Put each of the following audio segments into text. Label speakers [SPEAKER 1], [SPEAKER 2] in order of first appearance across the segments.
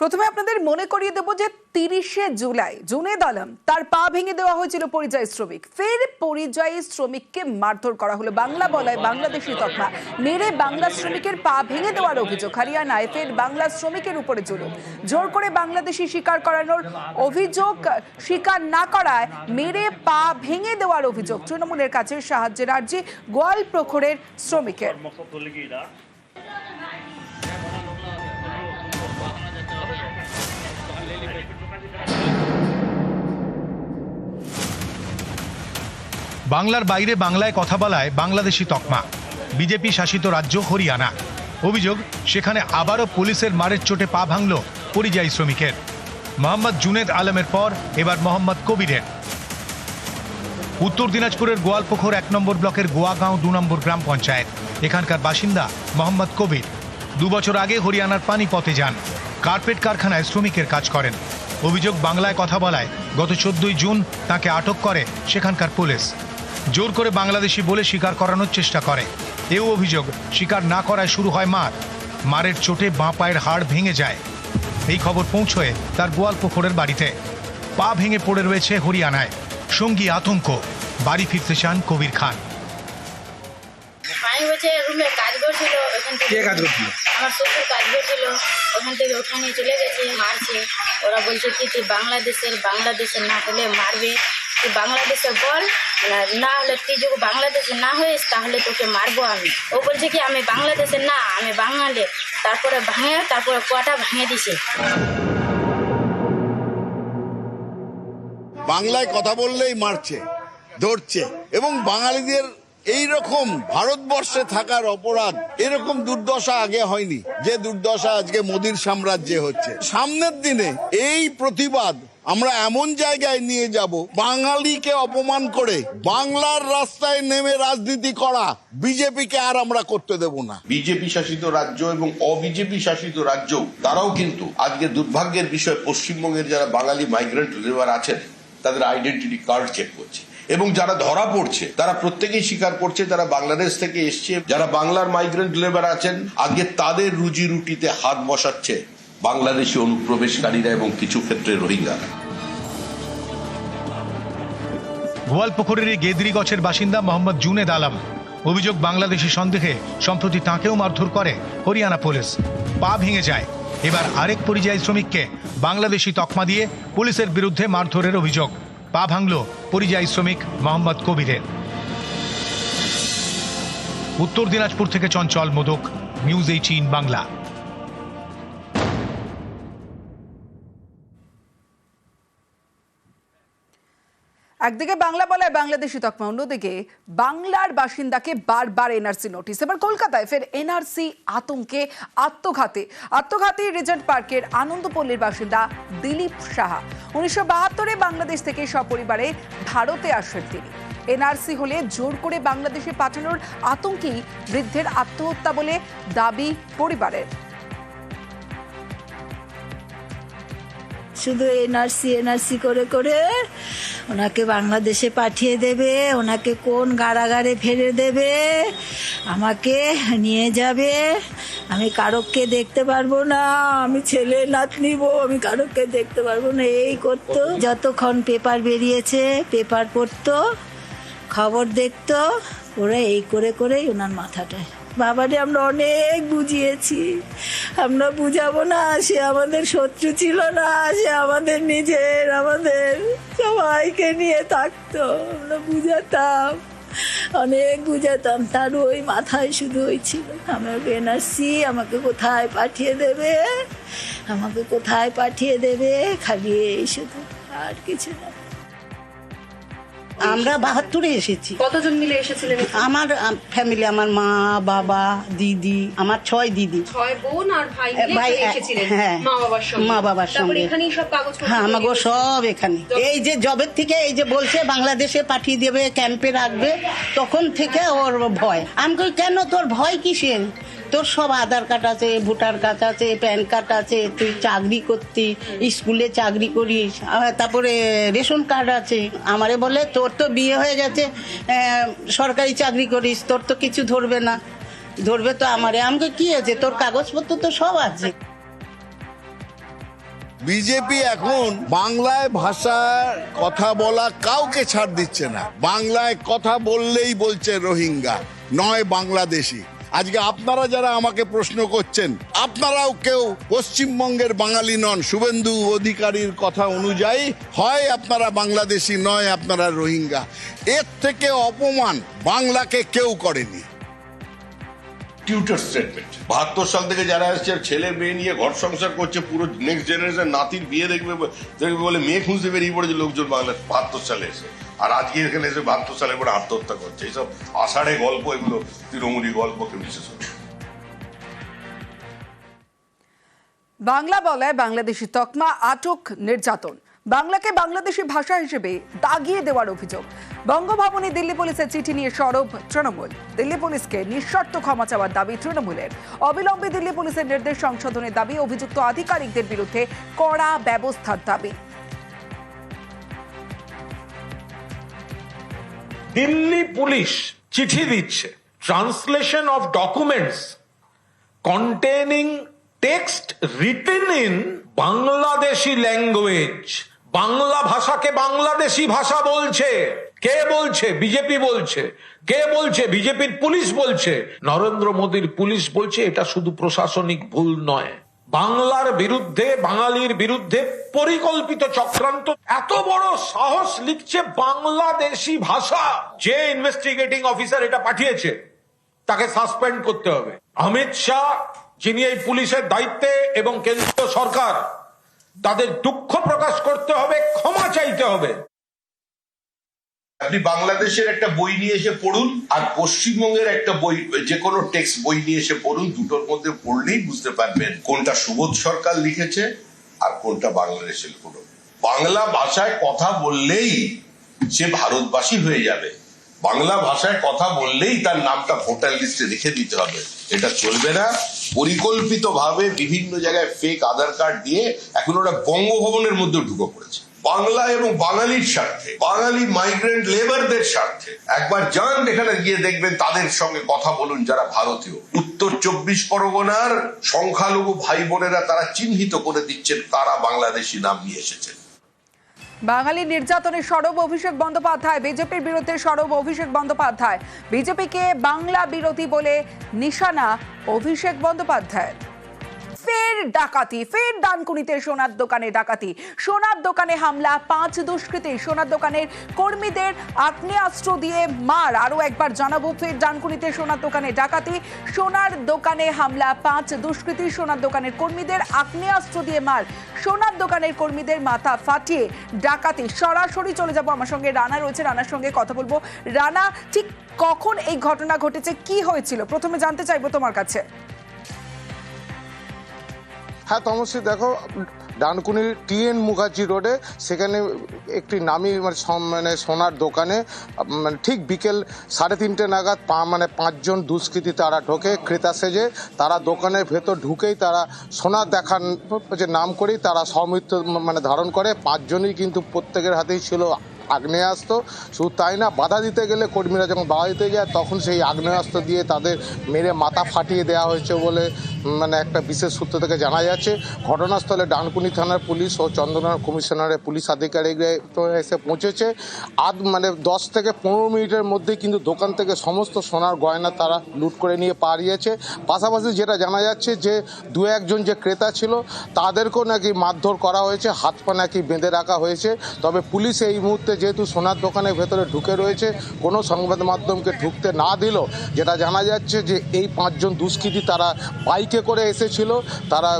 [SPEAKER 1] প্রথমে আপনাদের মনে করিয়ে দেবো যে তিরিশে জুলাই জুনেদ আলম তার পা ভেঙে দেওয়া হয়েছিল পরিযায়ী শ্রমিক। ফের পরিযায়ী শ্রমিককে মারধর করা হলো। বাংলা বলায় বাংলাদেশি তকমা। মেরে বাংলা শ্রমিকের পা ভেঙে দেওয়ার অভিযোগ। হারিয়ানায় ফের বাংলা শ্রমিকের উপরে জুলুম। জোর করে বাংলাদেশি স্বীকার করানোর অভিযোগ স্বীকার না করায় মেরে পা ভেঙে দেওয়ার অভিযোগ তৃণমূলের কাছে সাহায্যের আর্জি গোয়াল প্রখরের শ্রমিকের।
[SPEAKER 2] বাংলার বাইরে বাংলায় কথা বলায় বাংলাদেশি তকমা। বিজেপি শাসিত রাজ্য হরিয়ানা। অভিযোগ, সেখানে আবারও পুলিশের মারের চোটে পা ভাঙল পরিযায়ী শ্রমিকের। মোহাম্মদ জুনেদ আলমের পর এবার মোহাম্মদ কবিরের। উত্তর দিনাজপুরের গোয়ালপুকুর এক নম্বর ব্লকের গোয়াগাঁও দু নম্বর গ্রাম পঞ্চায়েত। এখানকার বাসিন্দা মোহাম্মদ কবির। দু বছর আগে হরিয়ানার পানিপথে যান। কার্পেট কারখানায় শ্রমিকের কাজ করেন। অভিযোগ, বাংলায় কথা বলায় গত চোদ্দই জুন তাকে আটক করে সেখানকার পুলিশ। জোর করে বাংলাদেশি বলে স্বীকার করানোর চেষ্টা করে। এও অভিযোগ স্বীকার না করায় শুরু হয় মার। মারের চোটে বাঁ পায়ের হাড় ভেঙে যায়। এই খবর পৌঁছয় তার গোয়ালপুকুরের বাড়িতে। পা ভেঙে পড়ে রয়েছে হরিয়ানায়। সঙ্গী আতঙ্ক। বাড়ি ফিরতে চান কবির খান।
[SPEAKER 3] রুমে কাজ করছিল ওখান থেকে
[SPEAKER 4] কাজ করছিল?
[SPEAKER 3] আমার শ্বশুর কাজ করছিল। ওখান থেকে ওখানে চলে গেছে মারছে। ওরা বলছে কি তুই বাংলাদেশের বাংলাদেশের না হলে মারবে। তুই বাংলাদেশের বল, না- হলে তুই যদি বাংলাদেশে না হয়েস তাহলে তোকে মারবো আমি। ও বলছে কি, আমি বাংলাদেশে না, আমি বাঙালি। তারপরে ভাঙে, তারপরে কটা ভাঙে দিছে।
[SPEAKER 5] বাংলায় কথা বললেই মারছে, ধরছে, এবং বাঙালিদের এই রকম ভারতবর্ষে থাকার অপরাধ এরকম দুর্দশা আগে হয়নি, যে দুর্দশা আজকে মোদির সাম্রাজ্যে হচ্ছে। সামনের দিনে এই প্রতিবাদ আমরা এমন জায়গায় নিয়ে যাব, বাঙালিকে অপমান করে বাংলার রাস্তায় নেমে রাজনীতি করা বিজেপিকে আর আমরা করতে দেব না।
[SPEAKER 6] বিজেপি শাসিত রাজ্য এবং অবিজেপি শাসিত রাজ্য তারাও কিন্তু আজকে দুর্ভাগ্যের বিষয়, পশ্চিমবঙ্গের যারা বাঙালি মাইগ্রেন্ট লেবার আছেন, তাদের আইডেন্টিটি কার্ড চেক করছে। এবং যারা ধরা পড়ছে, তারা প্রত্যেকেই স্বীকার করছে তারা বাংলাদেশ থেকে এসছে, যারা বাংলার মাইগ্রেন্ট লেবার আছেন আজকে তাদের রুজি রুটিতে হাত বসাচ্ছে। বাংলাদেশি অনুপ্রবেশকারীরা এবং কিছু ক্ষেত্রে রোহিঙ্গারা
[SPEAKER 2] গোয়ালপুকুরের গেদরি গছের বাসিন্দা মোহাম্মদ জুনেদ আলম। অভিযোগ, বাংলাদেশি সন্দেহে সম্প্রতি তাঁকেও মারধর করে হরিয়ানা পুলিশ। পা ভেঙে যায়। এবার আরেক পরিযায়ী শ্রমিককে বাংলাদেশি তকমা দিয়ে পুলিশের বিরুদ্ধে মারধরের অভিযোগ। পা ভাঙল পরিযায়ী শ্রমিক মোহাম্মদ কবিরের। উত্তর দিনাজপুর থেকে চঞ্চল মোদক, নিউজ এইটিন বাংলা।
[SPEAKER 1] একদিকে বাংলা বলায় বাংলাদেশি তকমা, অন্যদিকে বাংলার বাসিন্দাকে বারবার এনআরসি নোটিশ। এবার কলকাতায় ফের এনআরসি আতঙ্কে আত্মঘাতী। আত্মঘাতী রিজেন্ট পার্কের আনন্দপল্লীর বাসিন্দা দিলীপ সাহা। উনিশশো বাহাত্তরে বাংলাদেশ থেকে সপরিবারে ভারতে আসেন তিনি। এনআরসি হলে জোর করে বাংলাদেশে পাঠানোর আতঙ্কেই বৃদ্ধের আত্মহত্যা বলে দাবি পরিবারের।
[SPEAKER 7] শুধু এনআরসি এনআরসি করে করে ওনাকে বাংলাদেশে পাঠিয়ে দেবে, ওনাকে কোন গাড়াগাড়ে ফেলে দেবে, আমাকে নিয়ে যাবে। আমি কারককে দেখতে পারব না, আমি ছেলে নাতনিব আমি কারককে দেখতে পারব না, এই করতো। যতক্ষণ পেপার বেরিয়েছে, পেপার পড়তো, খবর দেখতো, ওরা এই করে, করেই ওনার মাথাটায়। বাবারে, আমরা অনেক বুঝিয়েছি। আমরা বুঝাবো না, সে আমাদের শত্রু ছিল না, সে আমাদের নিজের, আমাদের সবাইকে নিয়ে থাকতো। আমরা বুঝাতাম, অনেক বুঝাতাম। তার ওই মাথায় শুধু ওই ছিল আমাকে এনআরসি আমাকে কোথায় পাঠিয়ে দেবে? আমাকে কোথায় পাঠিয়ে দেবে? খালি এই শুধু আর কিছু না।
[SPEAKER 8] আমরা বাহাত্তরে এসেছি।
[SPEAKER 9] কতজন মিলে এসেছিলেন
[SPEAKER 8] আমার ফ্যামিলি আমার মা বাবা দিদি আমার ছয় দিদি।
[SPEAKER 9] ছয় বোন আর ভাই
[SPEAKER 8] ভাই, হ্যাঁ।
[SPEAKER 9] মা বাবার সঙ্গে।
[SPEAKER 8] হ্যাঁ আমাকে সব এখানে। এই যে জবের থেকে এই যে বলছে বাংলাদেশে পাঠিয়ে দেবে ক্যাম্পে রাখবে তখন থেকে ওর ভয়। আমি কই কেন তোর ভয় কিসের? তোর সব আধার কার্ড আছে, ভোটার কার্ড আছে, প্যান কার্ড আছে, তুই চাকরি করতি, স্কুলে চাকরি করিস তারপরে রেশন কার্ড আছে। আমারে বলে, তোর তো বিয়ে হয়ে গেছে সরকারি চাকরি করিস, তোর তো কিছু ধরবে না। ধরবে তো আমারে। আমাকে কি আছে? তোর কাগজপত্র তো সব আছে।
[SPEAKER 5] বিজেপি এখন বাংলায় ভাষার কথা বলা কাউকে ছাড় দিচ্ছে না। বাংলায় কথা বললেই বলছে রোহিঙ্গা, নয় বাংলাদেশি। আজকে আপনারা যারা আমাকে প্রশ্ন করছেন, আপনারাও কেউ পশ্চিমবঙ্গের বাঙালি নন, শুভেন্দু অধিকারীর কথা অনুযায়ী হয় আপনারা বাংলাদেশি নয়, আপনারা রোহিঙ্গা। এর থেকে অপমান বাংলাকে কেউ করেনি।
[SPEAKER 6] টিউটার স্টেটমেন্ট বাহাত্তর সাল থেকে যারা এসছে ছেলে মেয়ে নিয়ে ঘর সংসার করছে পুরো নেক্সট জেনারেশন নাতির বিয়ে দেখবে দেখবে বলে মেয়ে খুঁজতে বেরিয়ে পড়েছে লোকজন বাংলা বাহাত্তর সালে এসে। আর আজকে এখানে এসে বাহাত্তর সালে করে আত্মহত্যা করছে। এইসব আষাঢ়ে গল্প এগুলো তৃণমূলী গল্পকে বিশেষ করে।
[SPEAKER 1] বাংলা বলে বাংলাদেশি তকমা আটক নির্যাতন। বাংলাকে বাংলাদেশি ভাষা হিসেবে দাগিয়ে দেওয়ার অভিযোগ। বঙ্গভবনে দিল্লি পুলিশের চিঠি নিয়ে সরব তৃণমূল। দিল্লি পুলিশকে নিঃশর্ত ক্ষমা চাওয়ার দাবি তৃণমূলের। অবিলম্বে দিল্লি পুলিশের নির্দেশ সংশোধনের দাবি অভিযুক্ত আধিকারিকদের বিরুদ্ধে কড়া ব্যবস্থার দাবি।
[SPEAKER 4] দিল্লি পুলিশ চিঠি দিচ্ছে। Translation of documents. Containing text written in Bangladeshi language. Bangla ভাষাকে বাংলাদেশি ভাষা বলছে। কে বলছে? বিজেপি বলছে। কে বলছে? বিজেপির পুলিশ বলছে। নরেন্দ্র মোদীর পুলিশ বলছে, এটা শুধু প্রশাসনিক ভুল নয়। বাংলার বিরুদ্ধে, বাঙালির বিরুদ্ধে পরিকল্পিত চক্রান্ত। এত বড় সাহস লিখছে বাংলাদেশি ভাষা। যে ইনভেস্টিগেটিং অফিসার এটা পাঠিয়েছে, তাকে সাসপেন্ড করতে হবে। অমিত শাহ, যিনি এই পুলিশের দায়িত্বে এবং কেন্দ্রীয় সরকার তাদের দুঃখ প্রকাশ করতে হবে, ক্ষমা চাইতে হবে।
[SPEAKER 6] আপনি বাংলাদেশের একটা বই নিয়ে এসে পড়ুন, আর পশ্চিমবঙ্গের একটা বই যে কোনো টেক্সট বই নিয়ে এসে পড়ুন, দুটোর মধ্যে পড়লেই বুঝতে পারবেন কোনটা সুবোধ সরকার লিখেছে আর কোনটা বাংলাদেশের কোনো। বাংলা ভাষায় কথা বললেই সে ভারতবাসী হয়ে যাবে। বাংলা ভাষায় কথা বললেই তার নামটা ভোটার লিস্টে রেখে দিতে হবে। এটা চলবে না। পরিকল্পিতভাবে বিভিন্ন জায়গায় ফেক আধার কার্ড দিয়ে এখন ওরা বঙ্গভবনের মধ্যে ঢুকে পড়েছে। বাংলা এবং বাঙালির স্বার্থে, বাঙালি মাইগ্রেন্ট লেবারদের স্বার্থে। একবার যান এখানে গিয়ে দেখবেন তাদের সঙ্গে কথা বলুন যারা ভারতীয়। উত্তর চব্বিশ পরগনার সংখ্যালঘু ভাই বোনেরা তারা চিহ্নিত করে দিচ্ছেন কারা বাংলাদেশি নাম নিয়ে এসেছেন।
[SPEAKER 1] বাঙালি নির্যাতনের সরব অভিষেক বন্দ্যোপাধ্যায়, বিজেপির বিরুদ্ধে সরব অভিষেক বন্দ্যোপাধ্যায়। বিজেপিকে বাংলা বিরোধী বলে নিশানা অভিষেক বন্দ্যোপাধ্যায় ফের ডাকাতি, ফের ডানকুনিতে সোনার দোকানে ডাকাতি। সোনার দোকানে হামলা, পাঁচ দুষ্কৃতী সোনার দোকানের কর্মীদের আগ্নেয়াস্ত্র দিয়ে মার। আরও একবার জানাব, ফের ডানকুনিতে সোনার দোকানে ডাকাতি। সোনার দোকানে হামলা, পাঁচ দুষ্কৃতী সোনার দোকানের কর্মীদের আগ্নেয়াস্ত্র দিয়ে মার। সোনার দোকানের কর্মীদের মাথা ফাটিয়ে ডাকাতি। সরাসরি চলে যাব আমার সঙ্গে। রানা রয়েছে, রানার সঙ্গে কথা বলব। রানা, ঠিক কখন এই ঘটনা ঘটেছে? কি হয়েছিল? প্রথমে জানতে চাইব তোমার কাছে।
[SPEAKER 10] হ্যাঁ তমশ্রী, দেখো, ডানকুনির টিএন মুখার্জি রোডে সেখানে একটি নামি মানে মানে সোনার দোকানে মানে ঠিক বিকেল সাড়ে তিনটে নাগাদ পা মানে পাঁচজন দুষ্কৃতী তারা ঢোকে, ক্রেতা সেজে, তারা দোকানের ভেতর ঢুকেই তারা সোনা দেখার যে নাম করেই তারা সৌমিত্র মানে ধারণ করে, পাঁচজনই কিন্তু প্রত্যেকের হাতেই ছিল আগ্নেয়াস্ত্র। শুধু তাই না, বাধা দিতে গেলে কর্মীরা যখন বাধা দিতে যায়, তখন সেই আগ্নেয়াস্ত্র দিয়ে তাদের মেরে মাথা ফাটিয়ে দেওয়া হয়েছে বলে মানে একটা বিশেষ সূত্র থেকে জানা যাচ্ছে। ঘটনাস্থলে ডানকুনি থানার পুলিশ ও চন্দ্রনগর কমিশনারের পুলিশ আধিকারিকরা এসে পৌঁছেছে। আধ মানে দশ থেকে পনেরো মিনিটের মধ্যে কিন্তু দোকান থেকে সমস্ত সোনার গয়না তারা লুট করে নিয়ে পালিয়েছে পাশাপাশি যেটা জানা যাচ্ছে যে, দু একজন যে ক্রেতা ছিল, তাদেরকেও নাকি মারধর করা হয়েছে, হাত পা নাকি বেঁধে রাখা হয়েছে। তবে পুলিশ এই মুহূর্তে যেহেতু সোনার দোকানের ভেতরে ঢুকে রয়েছে কোনো সংবাদ মাধ্যমকে ঢুকতে না দিল যেটা জানা যাচ্ছে যে এই পাঁচজন দুষ্কৃতী তারা বাইকে করে এসেছিল তারা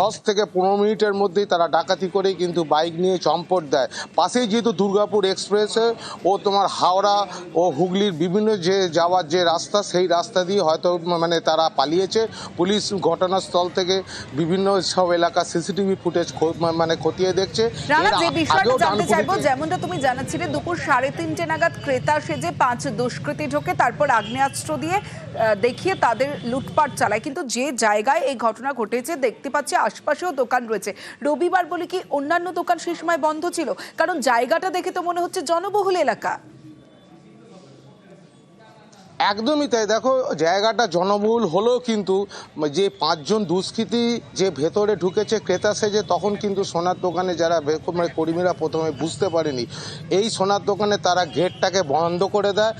[SPEAKER 10] দশ থেকে পনেরো মিনিটের মধ্যেই তারা ডাকাতি করেই কিন্তু বাইক নিয়ে চম্পট দেয়। পাশেই যেহেতু দুর্গাপুর এক্সপ্রেসে ও তোমার হাওড়া ও হুগলির বিভিন্ন যে যাওয়ার যে রাস্তা সেই রাস্তা দিয়ে হয়তো মানে তারা পালিয়েছে। পুলিশ ঘটনাস্থল থেকে বিভিন্ন সব এলাকা সিসিটিভি ফুটেজ মানে খতিয়ে দেখছে।
[SPEAKER 1] যেমনটা তুমি জানাচ্ছিলে দুপুর সাড়ে তিনটে নাগাদ ক্রেতা সেজে পাঁচ দুষ্কৃতী ঢোকে, তারপর আগ্নেয়াস্ত্র দিয়ে দেখিয়ে তাদের লুটপাট চালায়। কিন্তু যে জায়গায় এই ঘটনা ঘটেছে, দেখতে পাচ্ছি আশপাশেও দোকান রয়েছে। রবিবার বলে কি অন্যান্য দোকান সেই সময় বন্ধ ছিল? কারণ জায়গাটা দেখে তো মনে হচ্ছে জনবহুল এলাকা।
[SPEAKER 10] একদমই তাই। দেখো, জায়গাটা জনবহুল হলেও কিন্তু যে পাঁচজন দুষ্কৃতী যে ভেতরে ঢুকেছে ক্রেতা সেজে, তখন কিন্তু সোনার দোকানে যারা মানে কর্মীরা প্রথমে বুঝতে পারেনি। এই সোনার দোকানে তারা গেটটাকে বন্ধ করে দেয়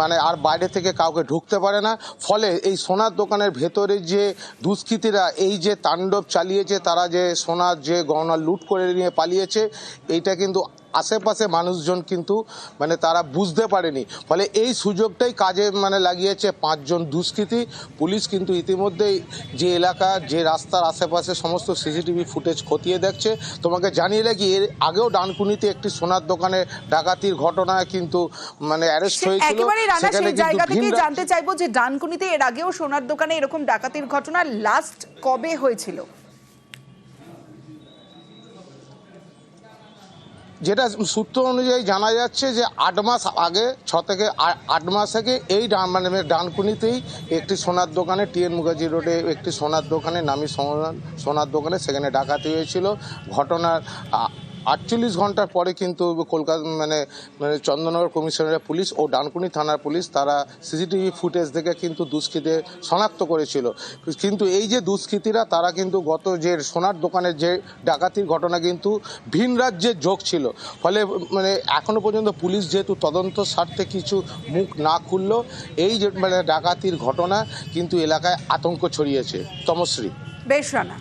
[SPEAKER 10] মানে আর বাইরে থেকে কাউকে ঢুকতে পারে না। ফলে এই সোনার দোকানের ভেতরে যে দুষ্কৃতীরা, এই যে তাণ্ডব চালিয়েছে, তারা যে সোনার যে গহনা লুট করে নিয়ে পালিয়েছে, এইটা কিন্তু আশেপাশে মানুষজন কিন্তু মানে তারা বুঝতে পারেনি। ফলে এই সুযোগটাই কাজে মানে লাগিয়েছে পাঁচজন দুষ্কৃতী। পুলিশ কিন্তু ইতিমধ্যেই যে এলাকা যে রাস্তার আশেপাশে সমস্ত সিসিটিভি ফুটেজ খতিয়ে দেখছে। তোমাকে জানিয়ে রাখি এর আগেও ডানকুনিতে একটি সোনার দোকানে ডাকাতির ঘটনায় কিন্তু মানে অ্যারেস্ট হয়েছিল। সেখানে কিন্তু
[SPEAKER 1] জায়গা জানতে চাইব যে ডানকুনিতে এর আগেও সোনার দোকানে এরকম ডাকাতির ঘটনা লাস্ট কবে হয়েছিল?
[SPEAKER 10] যেটা সূত্র অনুযায়ী জানা যাচ্ছে যে আট মাস আগে, ছ থেকে আট মাস আগে এই ডান- মানে ডানকুনিতেই একটি সোনার দোকানে টিএন মুখার্জি রোডে একটি সোনার দোকানে নামি সোনার দোকানে সেখানে ডাকাতি হয়েছিল। ঘটনার আটচল্লিশ ঘণ্টার পরে কিন্তু কলকাতা মানে মানে চন্দননগর কমিশনারের পুলিশ ও ডানকুনি থানার পুলিশ তারা সিসিটিভি ফুটেজ দেখে কিন্তু দুষ্কৃতীদের শনাক্ত করেছিল। কিন্তু এই যে দুষ্কৃতীরা, তারা কিন্তু গত যে সোনার দোকানের যে ডাকাতির ঘটনা কিন্তু ভিন রাজ্যের যোগ ছিল। ফলে মানে এখনও পর্যন্ত পুলিশ যেহেতু তদন্ত স্বার্থে কিছু মুখ না খুললো, এই যে মানে ডাকাতির ঘটনা কিন্তু এলাকায় আতঙ্ক ছড়িয়েছে। তমশ্রী।
[SPEAKER 1] বেশ, রানা।